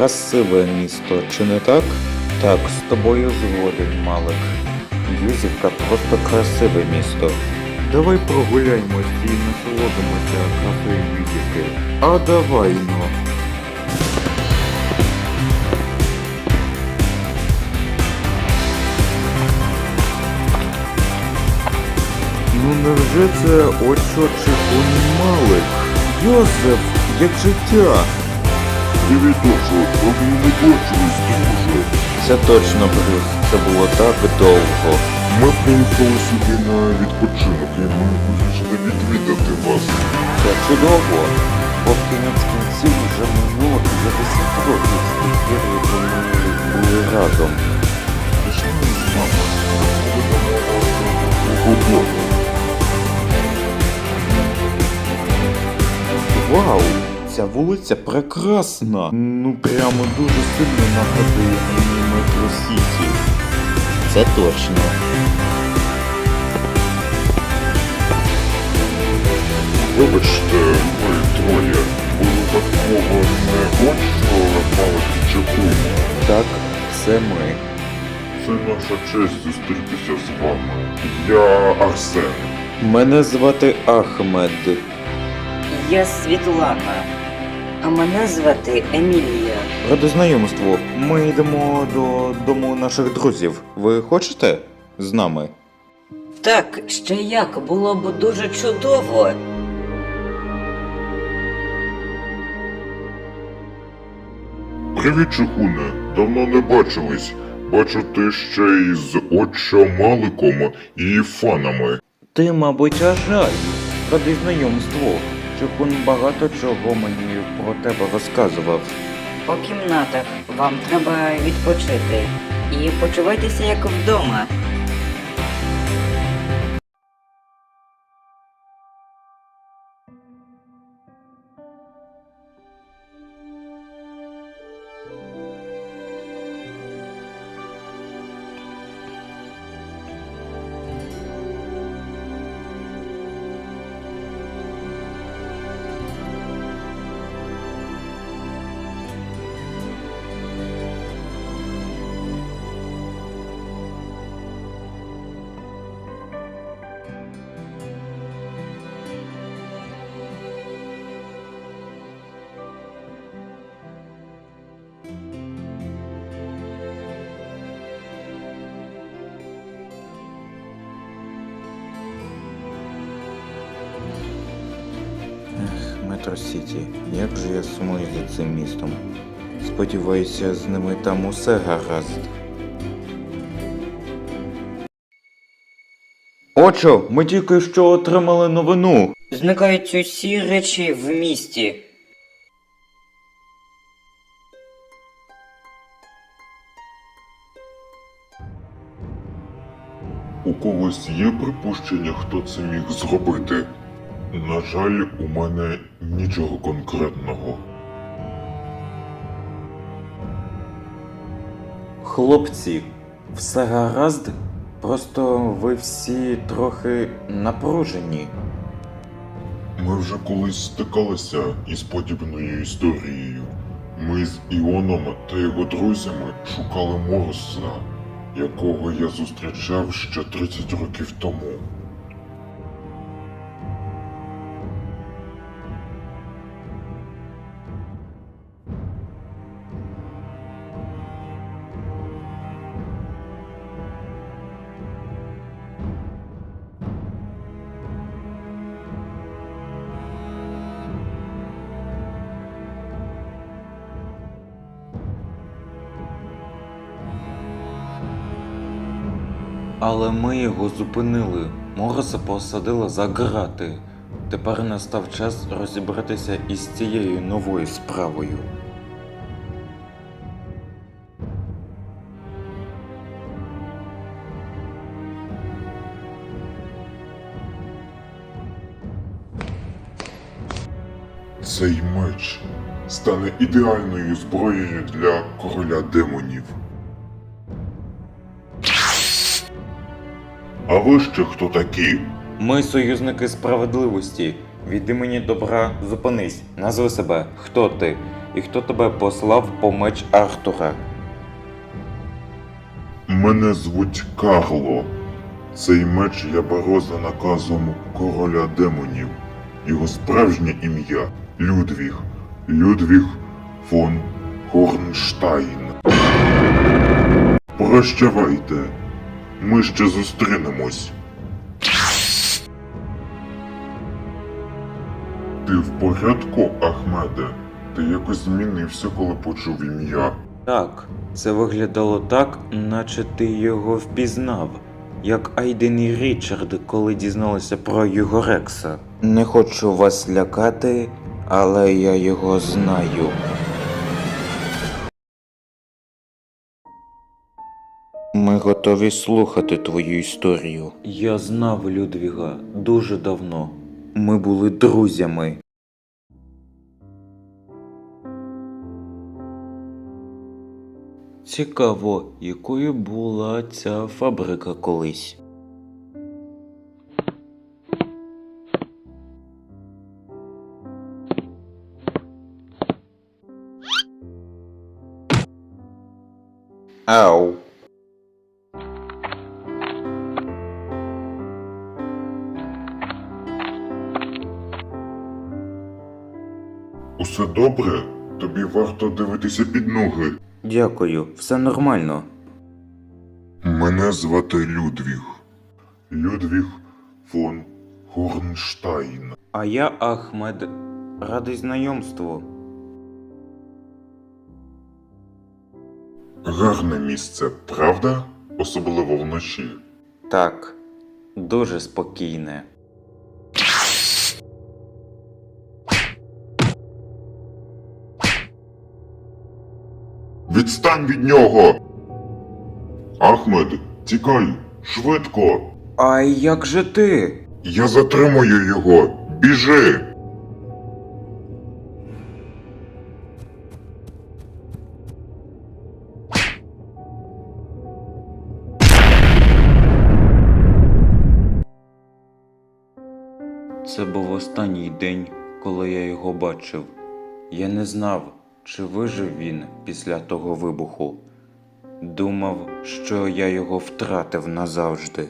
красиве місто, чи не так? Так, з тобою згоден, Малик. Юзівка просто красиве місто. Давай прогуляємось і насолодимося красою Юзівки. А давай ну. Ну невже це очо чи Малик? Йозеф, як життя? Оджо, давно не бачились, друже. Це точно Брюс, це було так довго. Ми приїхали сюди на відпочинок і ми вирішили відвідати вас. Це чудово. Бо в кінець кінців вже минуло 50 років з тих пір, як ми були разом. Пішли з. Будемо Вау! Ця вулиця прекрасна. Ну прямо дуже сильно нагадує мені Метро Сіті. Це точно. Вибачте, ви троє. Ви випадково не Оджо мали чекуємо. Так, це ми. Це наша честь зустрітися з вами. Я Арсен. Мене звати Ахмед. Я Світлана, а мене звати Емілія. Ради знайомству. Ми йдемо до дому наших друзів. Ви хочете з нами? Так, ще як було б дуже чудово. Привіт, Чехуне. Давно не бачились. Бачу, ти ще й з Маликом і фанами. Ти, мабуть, ажай. Ради знайомству. Чухун багато чого мені про тебе розказував. По кімнатах вам треба відпочити. І почувайтеся як вдома. Сіті, як же я сумую за цим містом. Сподіваюся, з ними там усе гаразд. Очо, ми тільки що отримали новину. Зникають усі речі в місті. У когось є припущення, хто це міг зробити? На жаль, у мене нічого конкретного. Хлопці, все гаразд? Просто ви всі трохи напружені. Ми вже колись стикалися із подібною історією. Ми з Іоном та його друзями шукали Морса, якого я зустрічав ще 30 років тому. Але ми його зупинили. Мороса посадила за грати. Тепер настав час розібратися із цією новою справою. Цей меч стане ідеальною зброєю для короля демонів. А ви ще хто такі? Ми союзники справедливості. Від імені добра зупинись, назви себе, хто ти, і хто тебе послав по меч Артура. Мене звуть Карло. Цей меч я беру за наказом короля демонів. Його справжнє ім'я Людвіг. Людвіг фон Хорнштайн. Прощавайте. Ми ще зустрінемось. Ти в порядку, Ахмеде? Ти якось змінився, коли почув ім'я. Так, це виглядало так, наче ти його впізнав, як Айден і Річард, коли дізналися про його Рекса. Не хочу вас лякати, але я його знаю. Готові слухати твою історію. Я знав Людвіга дуже давно. Ми були друзями. Цікаво, якою була ця фабрика колись. Ау. Усе добре? Тобі варто дивитися під ноги. Дякую, все нормально. Мене звати Людвіг. Людвіг фон Хорнштайн. А я Ахмед. Радий знайомству. Гарне місце, правда? Особливо вночі. Так, дуже спокійне. Відстань від нього! Ахмед, тікай, швидко! А як же ти? Я затримую його! Біжи! Це був останній день, коли я його бачив. Я не знав, чи вижив він після того вибуху. Думав, що я його втратив назавжди.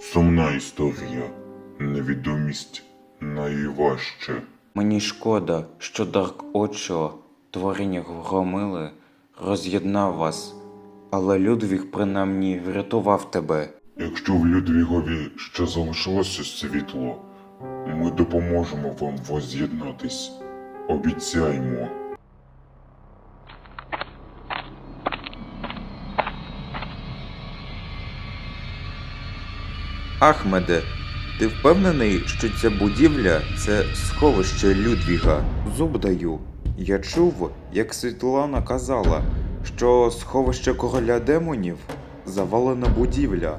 Сумна історія. Невідомість найважче. Мені шкода, що Дарк Очо, творіння громили, роз'єднав вас, але Людвіг принаймні врятував тебе. Якщо в Людвігові ще залишилося світло, ми допоможемо вам воз'єднатись. Обіцяймо. Ахмеде, ти впевнений, що ця будівля це сховище Людвіга? Зуб даю. Я чув, як Світлана казала, що сховище короля демонів завалена будівля.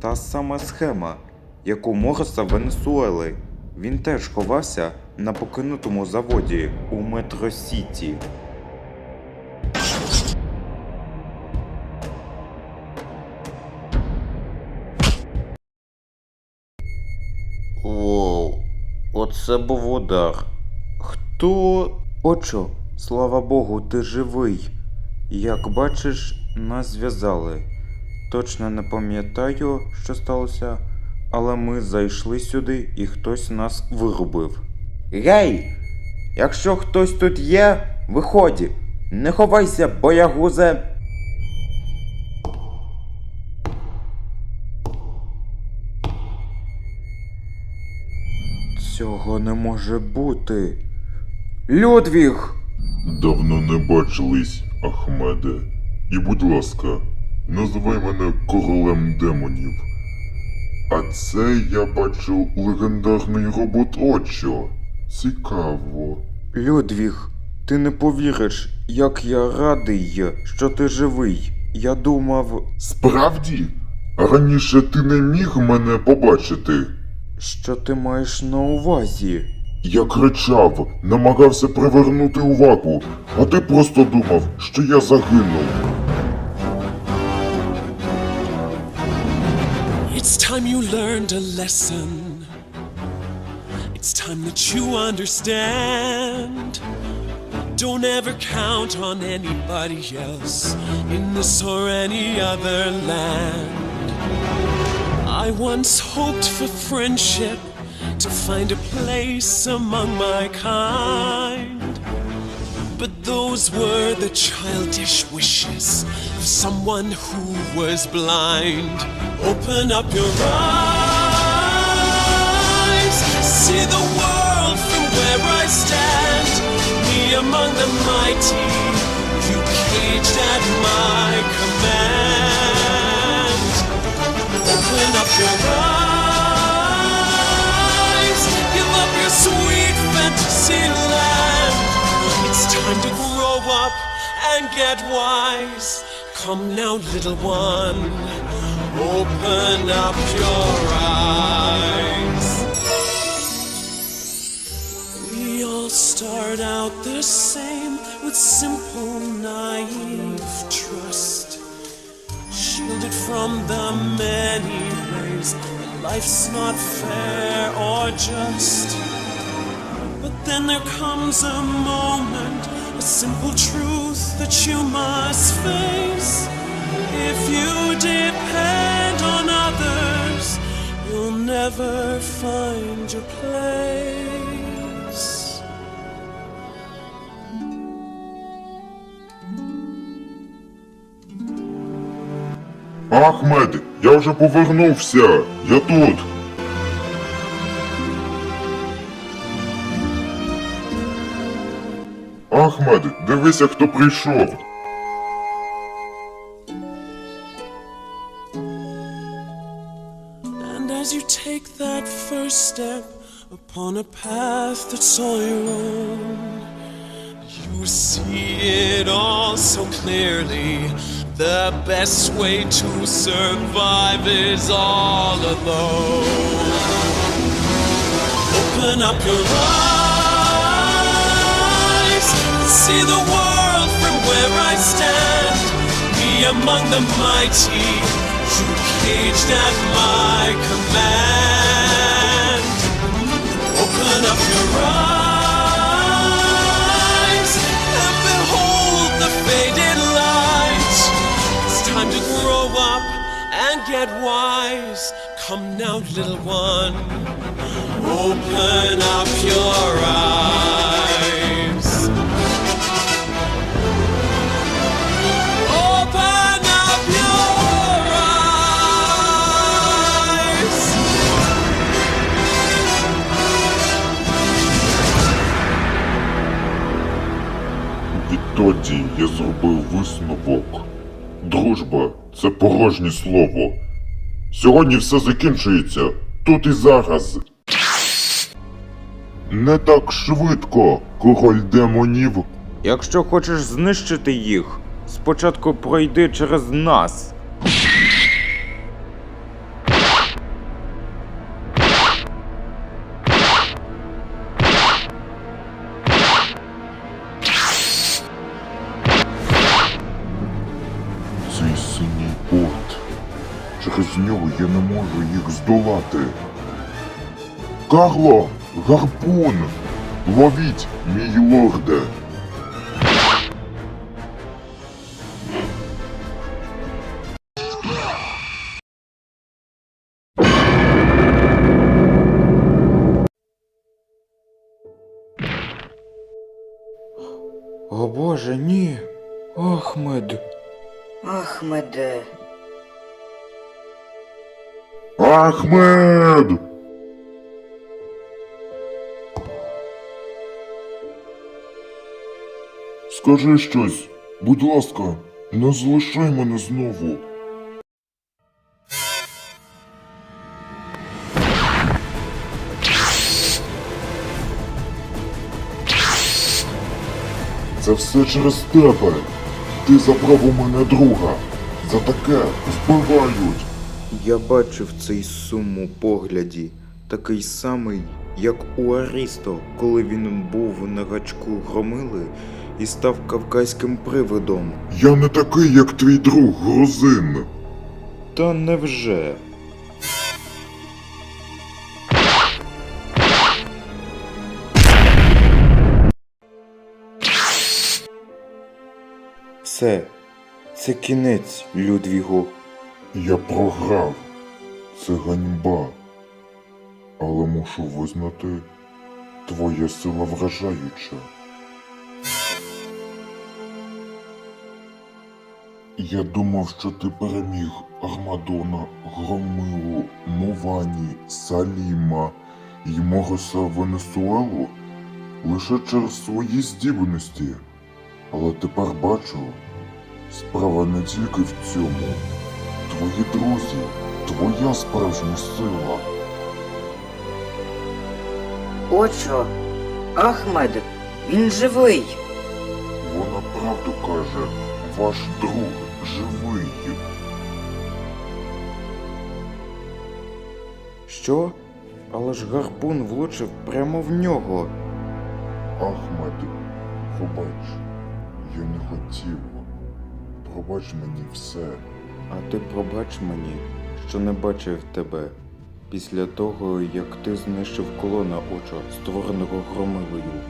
Та сама схема, як у Мороса Венесуели. Він теж ховався на покинутому заводі у Метро оце був удар. Хто. Очо, слава Богу, ти живий. Як бачиш, нас зв'язали. Точно не пам'ятаю, що сталося, але ми зайшли сюди і хтось нас вирубив. Гей! Якщо хтось тут є, виходь! Не ховайся, боягузе! Цього не може бути. Людвіг! Давно не бачились, Ахмеде. І будь ласка, називай мене королем демонів. А це я бачу легендарний робот Очо. Цікаво. Людвіг, ти не повіриш, як я радий, що ти живий. Я думав, Справді? Раніше ти не міг мене побачити. Що ти маєш на увазі. Я кричав, намагався привернути увагу, а ти просто думав, що я загинув. It's time you learned a lesson. It's time that you understand. Don't ever count on anybody else in this or any other land. I once hoped for friendship to find a place among my kind. But those were the childish wishes of someone who was blind. Open up your eyes, see the world from where I stand. Me among the mighty, you caged at my and get wise. Come now, little one, open up your eyes. We all start out the same with simple, naive trust. Shielded from the many ways that life's not fair or just. But then there comes a moment, a simple truth that you must face. If you depend on others, you'll never find your place. Ахмед, я вже повернувся. Я тут. Ахмед, дивися, хто прийшов. And as you take that first step upon a path that's all your own, you see it all so clearly. The best way to survive is all alone. Open up your eyes, see the world from where I stand. Be among the mighty, you caged at my command. Open up your eyes and behold the faded light. It's time to grow up and get wise. Come now, little one. Open up your eyes. Відтоді я зробив висновок. Дружба це порожнє слово. Сьогодні все закінчується тут і зараз. Не так швидко, король демонів. Якщо хочеш знищити їх, спочатку пройди через нас. Їх здолати. Карло, гарпун! Ловіть, мій лорде! О боже, ні. Ахмед. Ахмеде, Ахмед! Скажи щось, будь ласка, не залишай мене знову. Це все через тебе. Ти забрав у мене друга. За таке вбивають. Я бачив цей сум у погляді, такий самий, як у Арісто, коли він був на гачку громили і став кавказьким привидом. Я не такий, як твій друг, грузин. Та невже? Все, це кінець, Людвігу. Я програв. Це ганьба. Але мушу визнати, твоя сила вражаюча. Я думав, що ти переміг Армадона, Громилу, Мовані, Саліма і Мороса Венесуелу лише через свої здібності. Але тепер бачу, справа не тільки в цьому. Твої друзі, твоя справжня сила. От що? Ахмед, він живий. Вона правду каже, ваш друг живий. Що? Але ж гарпун влучив прямо в нього. Ахмед, пробач, я не хотів. Пробач мені все. А ти пробач мені, що не бачив тебе після того, як ти знищив колона очо, створеного громилою.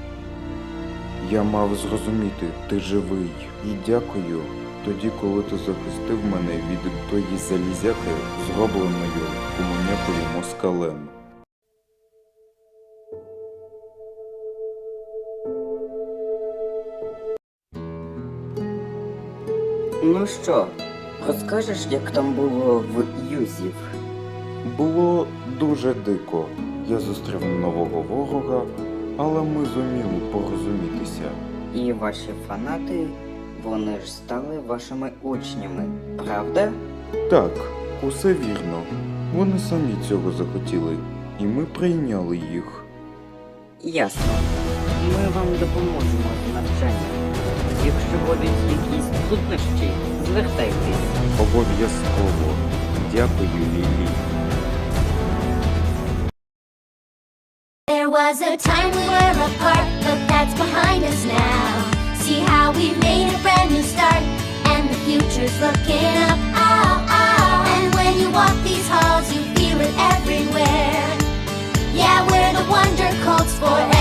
Я мав зрозуміти, ти живий, і дякую тоді, коли ти захистив мене від тої залізяки, зробленою комунякою москалем. Ну що, розкажеш, як там було в Юзів? Було дуже дико. Я зустрів нового ворога, але ми зуміли порозумітися. І ваші фанати, вони ж стали вашими учнями, правда? Так, усе вірно. Вони самі цього захотіли, і ми прийняли їх. Ясно. Ми вам допоможемо з навчанням. Якщо будуть якісь труднощі, звертайтесь. Обов'язково. Дякую, Лілі. There was a time we were apart, but that's behind us now. See how we've made a brand new start, and the future's looking up. Oh, oh. And when you walk these halls, you feel it everywhere. Yeah, we're the Wonder Colts forever.